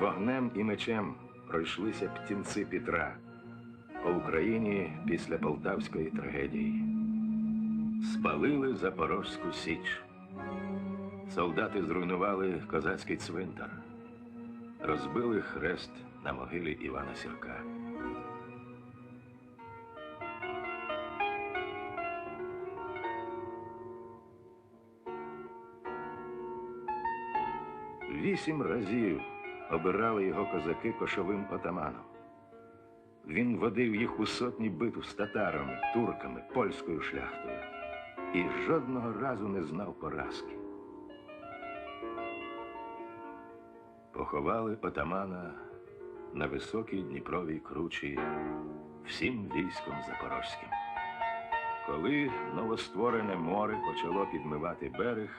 Вогнем і мечем пройшлися птінці Петра по Україні після Полтавської трагедії. Спалили Запорозьку Січ. Солдати зруйнували козацький цвинтар, розбили хрест на могилі Івана Сірка. Вісім разів обирали його козаки кошовим отаманом. Він водив їх у сотні битв з татарами, турками, польською шляхтою і жодного разу не знав поразки. Поховали отамана на високій Дніпровій кручі всім військом запорозьким. Коли новостворене море почало підмивати берег,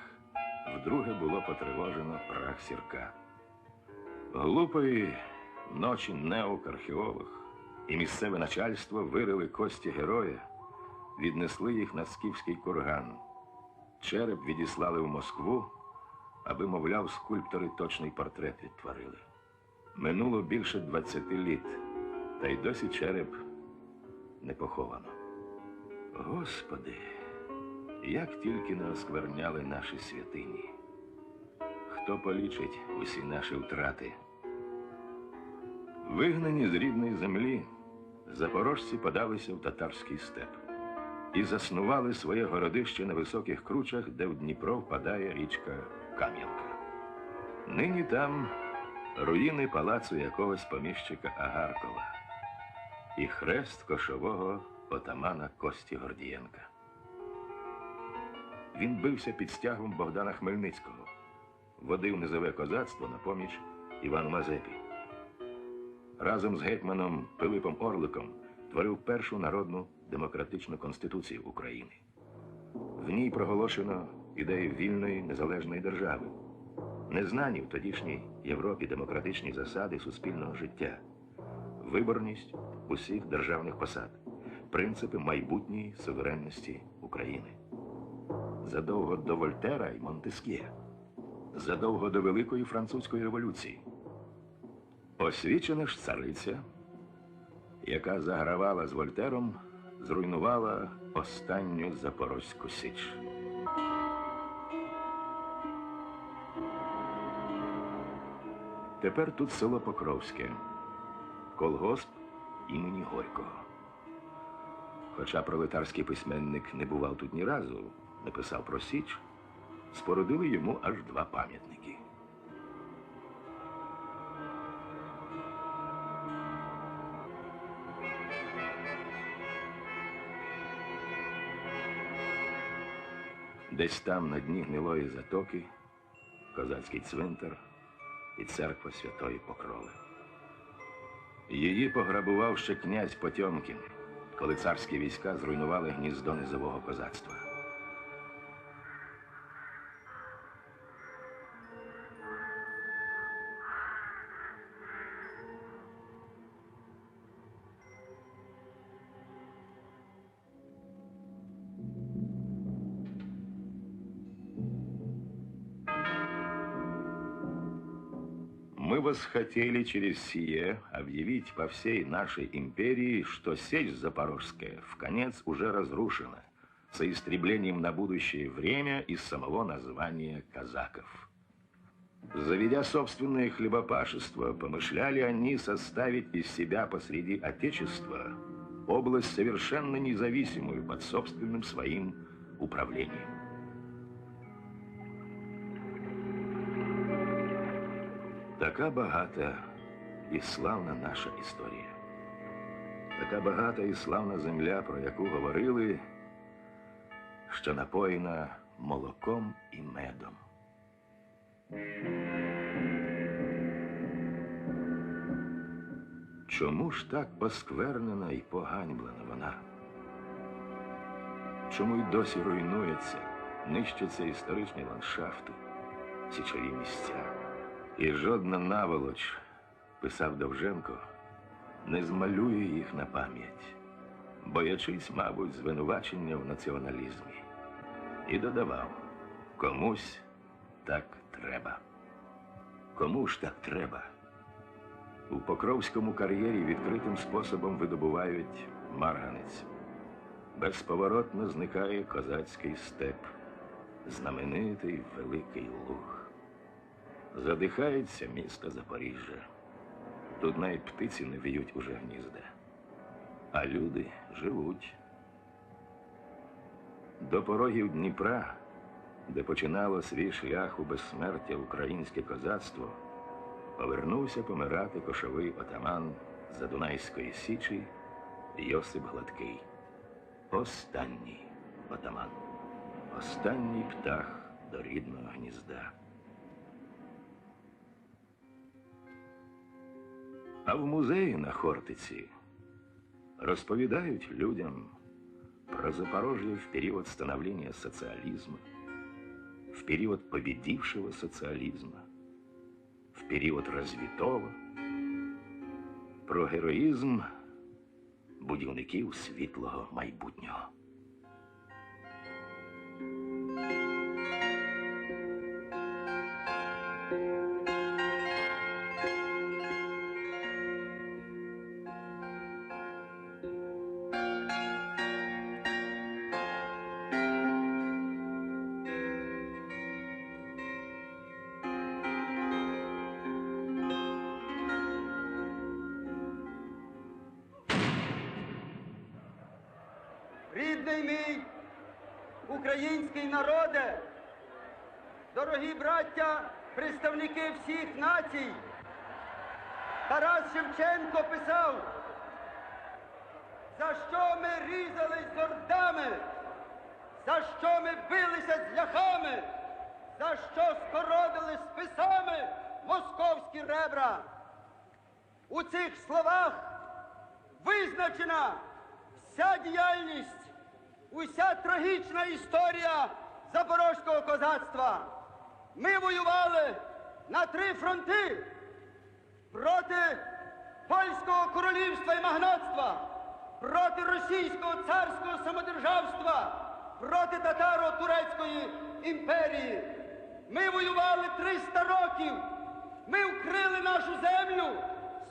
вдруге було потривожено прах сірка. Глупої ночі неокархеолог і місцеве начальство вирили кості героя, віднесли їх на скіфський курган. Череп відіслали в Москву, аби, мовляв, скульптори точний портрет відтворили. Минуло більше 20 літ, та й досі череп не поховано. Господи, як тільки не оскверняли наші святині. Хто полічить усі наші втрати? Вигнані з рідної землі, запорожці подалися в татарський степ і заснували своє городище на високих кручах, де в Дніпро впадає річка Кам'янка. Нині там руїни палацу якогось поміщика Агаркова і хрест кошового отамана Кості Гордієнка. Він бився під стягом Богдана Хмельницького, водив низове козацтво на поміч Івану Мазепі. Разом з гетьманом Пилипом Орликом творив першу народну демократичну конституцію України. В ній проголошено ідею вільної незалежної держави, незнані в тодішній Європі демократичні засади суспільного життя, виборність усіх державних посад, принципи майбутньої суверенності України. Задовго до Вольтера і Монтескє, задовго до Великої французької революції. Освічена ж цариця, яка загравала з Вольтером, зруйнувала останню Запорозьку Січ. Тепер тут село Покровське, колгосп імені Горького. Хоча пролетарський письменник не бував тут ні разу, не писав про Січ, спорудили йому аж два пам'ятники. Десь там на дні гнилої затоки козацький цвинтар і церква Святої Покрови. Її пограбував ще князь Потьомкін, коли царські війська зруйнували гніздо низового козацтва. Мы восхотели через сие объявить по всей нашей империи, что сечь Запорожская в конец уже разрушена, со истреблением на будущее время из самого названия казаков. Заведя собственное хлебопашество, помышляли они составить из себя посреди Отечества область совершенно независимую под собственным своим управлением. Така багата і славна наша історія. Така багата і славна земля, про яку говорили, що напоєна молоком і медом. Чому ж так посквернена і поганьблена вона? Чому й досі руйнується, нищаться історичні ландшафти, січові місця? І жодна наволоч, писав Довженко, не змалює їх на пам'ять, боячись, мабуть, звинувачення в націоналізмі. І додавав, комусь так треба. Кому ж так треба? У Покровському кар'єрі відкритим способом видобувають марганець. Безповоротно зникає козацький степ, знаменитий великий луг. Задихається місто Запоріжжя. Тут навіть птиці не віють уже гнізда, а люди живуть. До порогів Дніпра, де починало свій шлях у безсмертя українське козацтво, повернувся помирати кошовий отаман Задунайської Січі Йосип Гладкий. Останній отаман, останній птах до рідного гнізда. А в музеї на Хортиці розповідають людям про Запорожье в период становления социализма, в период победившего социализма, в период развитого, про героїзм будівників світлого майбутнього. Рідний мій український народе, дорогі браття, представники всіх націй, Тарас Шевченко писав, за що ми різались з ордами, за що ми билися з ляхами, за що скородили списами московські ребра. У цих словах визначена вся діяльність, уся трагічна історія запорозького козацтва. Ми воювали на три фронти проти польського королівства і магнатства, проти російського царського самодержавства, проти татаро-турецької імперії. Ми воювали 300 років. Ми вкрили нашу землю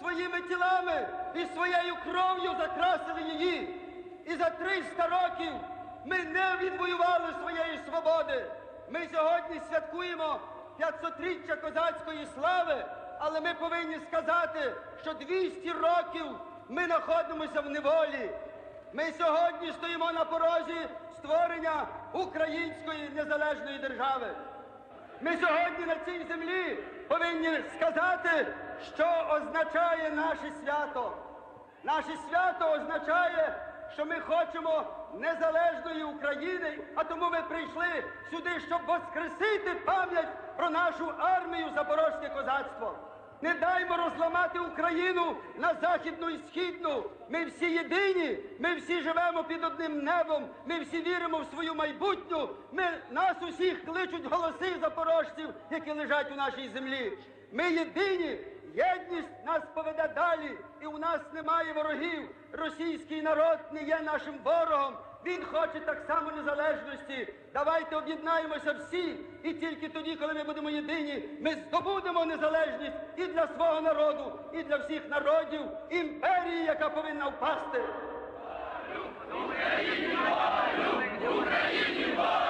своїми тілами і своєю кров'ю закрасили її. І за 300 років ми не відвоювали своєї свободи. Ми сьогодні святкуємо 500-річчя козацької слави, але ми повинні сказати, що 200 років ми знаходимося в неволі. Ми сьогодні стоїмо на порозі створення української незалежної держави. Ми сьогодні на цій землі повинні сказати, що означає наше свято. Наше свято означає, що ми хочемо незалежної України, а тому ми прийшли сюди, щоб воскресити пам'ять про нашу армію Запорозьке козацтво. Не даймо розламати Україну на західну і східну. Ми всі єдині, ми всі живемо під одним небом, ми всі віримо в свою майбутню. Ми, нас усіх кличуть голоси запорожців, які лежать у нашій землі. Ми єдині, єдність нас поведе далі, і у нас немає ворогів. Російський народ не є нашим ворогом. Він хоче так само незалежності. Давайте об'єднаємося всі, і тільки тоді, коли ми будемо єдині, ми здобудемо незалежність і для свого народу, і для всіх народів імперії, яка повинна впасти. Україні! Україні волю!